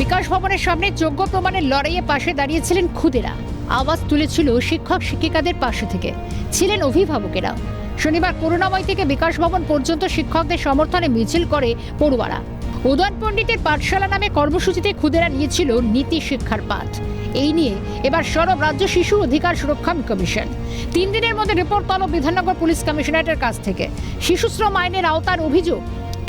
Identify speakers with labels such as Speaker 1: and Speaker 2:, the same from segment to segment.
Speaker 1: বিকাশ ভবনের সামনে যোগ্য প্রমাণের লড়াইয়ে পাশে দাঁড়িয়েছিলেন খুদেরা। আওয়াজ তুলেছিল শিক্ষক, শিক্ষিকাদের পাশে থেকে। ছিলেন অভিভাবকেরা। শনিবার করুণাময় থেকে বিকাশ ভবন পর্যন্ত শিক্ষকদের সমর্থনে মিছিল করে পড়ুয়ারা। উদয়ন পণ্ডিতের পাঠশালা নামে কর্মসূচিতে খুদেরা নিয়েছিল নীতি শিক্ষার পাঠ। এই নিয়ে এবার সরব রাজ্য শিশু অধিকার সুরক্ষা কমিশন। তিন দিনের মধ্যে রিপোর্ট তলব বিধাননগর পুলিশ কমিশনারেটের কাছ থেকে। শিশুশ্রম আইনের আওতার অভিযোগ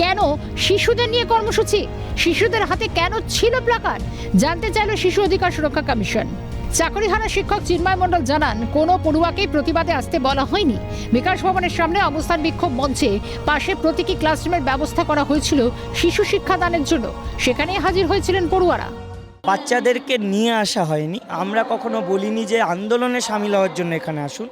Speaker 1: কেন শিশুদের নিয়ে কর্মসূচি? শিশুদের হাতে কেন ছিল প্লাকার জানতে চাইল শিশু অধিকার সুরক্ষা কমিশন। চাকরিহারা শিক্ষক চিন্ময় মণ্ডল জানান, কোনো পড়ুয়াকেই প্রতিবাদে আসতে বলা হয়নি। বিকাশ ভবনের সামনে অবস্থান বিক্ষোভ মঞ্চে পাশে প্রতীকী ক্লাসরুমের ব্যবস্থা করা হয়েছিল শিশু শিক্ষাদানের জন্য। সেখানে হাজির হয়েছিলেন পড়ুয়ারা।
Speaker 2: বাচ্চাদেরকে নিয়ে আসা হয়নি। আমরা কখনো বলিনি যে আন্দোলনে সামিল হওয়ার জন্য এখানে আসুন।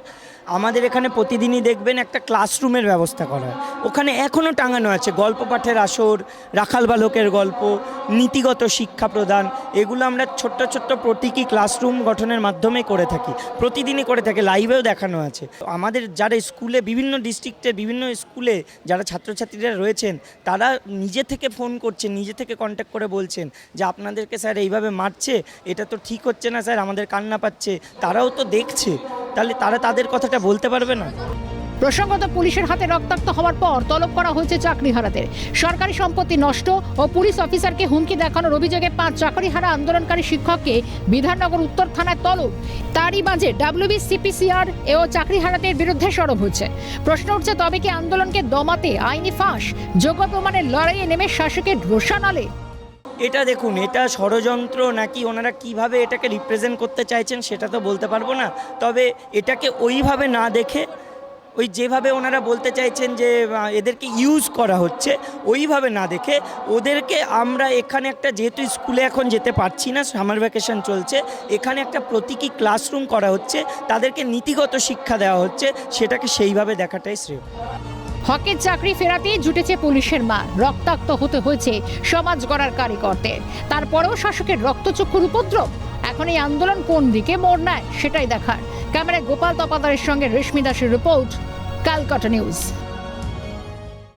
Speaker 2: আমাদের এখানে প্রতিদিনই দেখবেন একটা ক্লাসরুমের ব্যবস্থা করা হয়। ওখানে এখনও টাঙানো আছে, গল্প পাঠের আসর, রাখাল বালকের গল্প, নীতিগত শিক্ষা প্রদান, এগুলো আমরা ছোট্ট ছোট্ট প্রতীকী ক্লাসরুম গঠনের মাধ্যমে করে থাকি। প্রতিদিনই করে থাকি লাইভেও দেখানো আছে। আমাদের যারা স্কুলে, বিভিন্ন ডিস্ট্রিক্টের বিভিন্ন স্কুলে যারা ছাত্রছাত্রীরা রয়েছেন, তারা নিজে থেকে ফোন করছেন, নিজে থেকে কন্ট্যাক্ট করে বলছেন যে, আপনাদেরকে স্যার এইভাবে মারছে, এটা তো ঠিক হচ্ছে না স্যার আমাদের কান্না পাচ্ছে। তারাও তো দেখছে। তাহলে তারা তাদের কথাটা বলতে পারবে না।
Speaker 1: প্রসঙ্গত পুলিশের হাতে রক্তাক্ত হওয়ার পর তলব করা হয়েছে চাকরি চাকরিহারাদের। সরকারি সম্পত্তি নষ্ট ও পুলিশ অফিসারকে হুমকি দেখানোর অভিযোগে পাঁচ চাকরিহারা আন্দোলনকারী শিক্ষককে বিধাননগর উত্তর থানায় তলব। তারই মাঝে ডাব্লিউবি সিপিসিআর এও চাকরিহারাদের বিরুদ্ধে সরব হচ্ছে প্রশ্ন উঠছে, তবে কি আন্দোলনকে দমাতে আইনি ফাঁস, যোগ্য প্রমাণের লড়াইয়ে নেমে শাসকের রোষানলে?
Speaker 2: এটা দেখুন, এটা ষড়যন্ত্র নাকি ওনারা কীভাবে এটাকে রিপ্রেজেন্ট করতে চাইছেন সেটা তো বলতে পারব না। তবে এটাকে ওইভাবে না দেখে, ওই যেভাবে ওনারা বলতে চাইছেন যে এদেরকে ইউজ করা হচ্ছে, ওইভাবে না দেখে ওদেরকে আমরা এখানে একটা, যেহেতু স্কুলে এখন যেতে পারছি না সামার ভ্যাকেশন চলছে, এখানে একটা প্রতীকী ক্লাসরুম করা হচ্ছে, তাদেরকে নীতিগত শিক্ষা দেওয়া হচ্ছে, সেটাকে সেইভাবে দেখাটাই শ্রেয়।
Speaker 1: হকের চাকরি ফেরাতে জুটেছে পুলিশের মা রক্তাক্ত হতে হয়েছে সমাজ গড়ার কারিগরদের। তারপরেও শাসকের রক্তচক্ষুর উপদ্রব? এখন এই আন্দোলন কোন দিকে মোড় নেয়, সেটাই দেখার। ক্যামেরায় গোপাল তপাদারের সঙ্গে রেশমি দাসের রিপোর্ট কালকাটা নিউজ।